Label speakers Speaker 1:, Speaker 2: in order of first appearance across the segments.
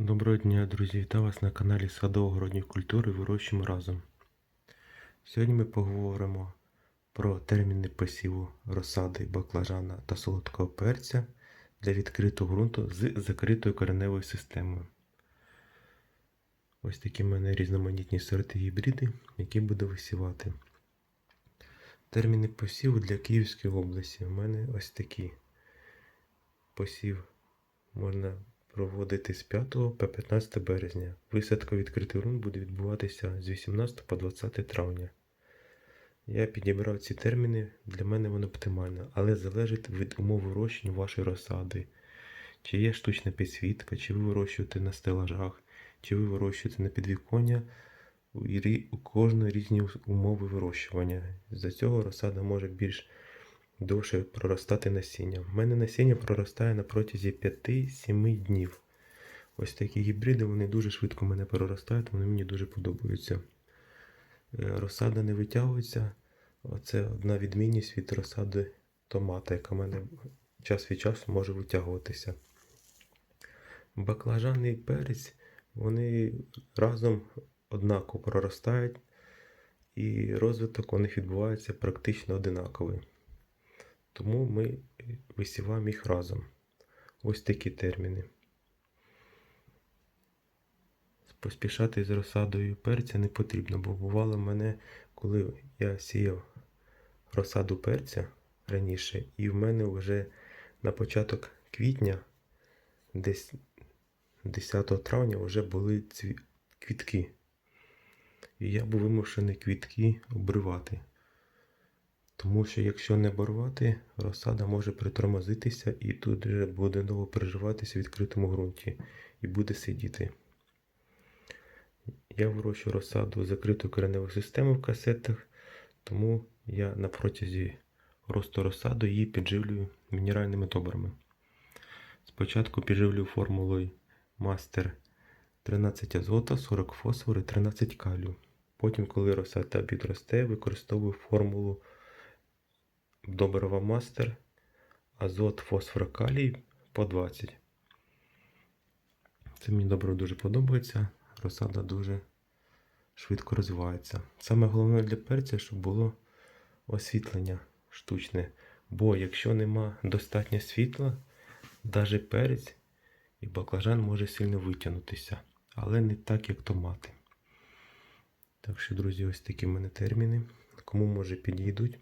Speaker 1: Доброго дня, друзі! Вітаю вас на каналі Садово-городні культури вирощуємо разом. Сьогодні ми поговоримо про терміни посіву розсади баклажана та солодкого перця для відкритого ґрунту з закритою кореневою системою. Ось такі в мене різноманітні сорти гібриди, які буду висівати. Терміни посіву для Київської області. У мене ось такі. Посів можна проводити з 5 по 15 березня. Висадка відкритий ґрунт буде відбуватися з 18 по 20 травня. Я підібрав ці терміни, для мене воно оптимально, але залежить від умов вирощення вашої розсади. Чи є штучна підсвітка, чи ви вирощуєте на стелажах, чи ви вирощуєте на підвіконня. У кожної різні умови вирощування. З-за цього розсада може більш довше проростати насіння. У мене насіння проростає на протязі 5-7 днів. Ось такі гібриди, вони дуже швидко мене проростають, вони мені дуже подобаються. Е, Розсада не витягується. Оце одна відмінність від розсади томата, яка в мене час від часу може витягуватися. Баклажан і перець, вони разом однаково проростають, і розвиток у них відбувається практично одинаковий. Тому ми висіваємо їх разом. Ось такі терміни. Поспішати з розсадою перця не потрібно, бо бувало в мене, коли я сіяв розсаду перця раніше, і в мене вже на початок квітня, десь 10 травня, вже були цві... квітки. І я був вимушений квітки обривати. Тому що якщо не оборвати, розсада може притормозитися і тут вже буде знову переживатися в відкритому ґрунті і буде сидіти. Я вирощую розсаду закриту кореневу систему в касетах, тому я на протязі росту розсаду її підживлюю мінеральними добрами. Спочатку підживлюю формулою Мастер 13 азота, 40 фосфору і 13 калію. Потім, коли розсада підросте, використовую формулу добрива мастер, азот, фосфор, калій по 20. Це мені добре дуже подобається. Розсада дуже швидко розвивається. Саме головне для перця, щоб було освітлення штучне. Бо якщо нема достатньо світла, навіть перець і баклажан може сильно витягнутися. Але не так, як томати. Так що, друзі, ось такі в мене терміни. Кому може підійдуть.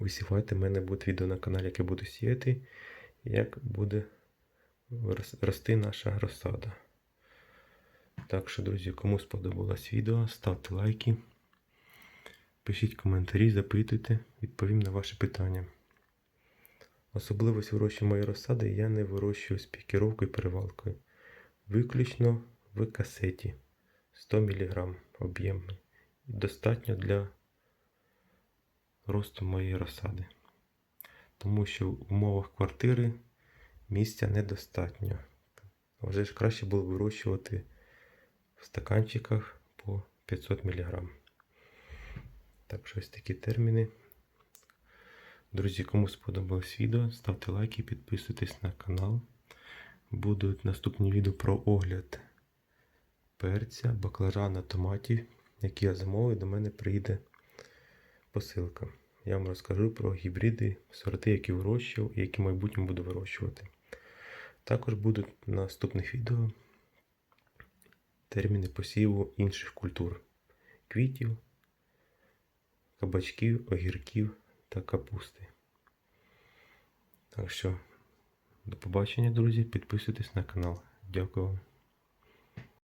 Speaker 1: Висівайте, в мене буде відео на каналі, як я буду сіяти, як буде рости наша розсада. Так що, друзі, кому сподобалось відео, ставте лайки, пишіть коментарі, запитуйте, відповім на ваші питання. Особливість вирощування моєї розсади я не вирощую з пікіровкою і перевалкою. Виключно в касеті 100 мг об'ємний. Достатньо для росту моєї розсади. Тому що в умовах квартири місця недостатньо. Вже ж краще було вирощувати в стаканчиках по 500 мг. Так що ось такі терміни. Друзі, кому сподобалось відео, ставте лайки, підписуйтесь на канал. Будуть наступні відео про огляд перця, баклажана, томатів, які я замовив, до мене приїде посилка. Я вам розкажу про гібриди, сорти, які вирощував і які в майбутньому буду вирощувати. Також будуть в наступних відео терміни посіву інших культур: квітів, кабачків, огірків та капусти. Так що, до побачення, друзі. Підписуйтесь на канал. Дякую вам.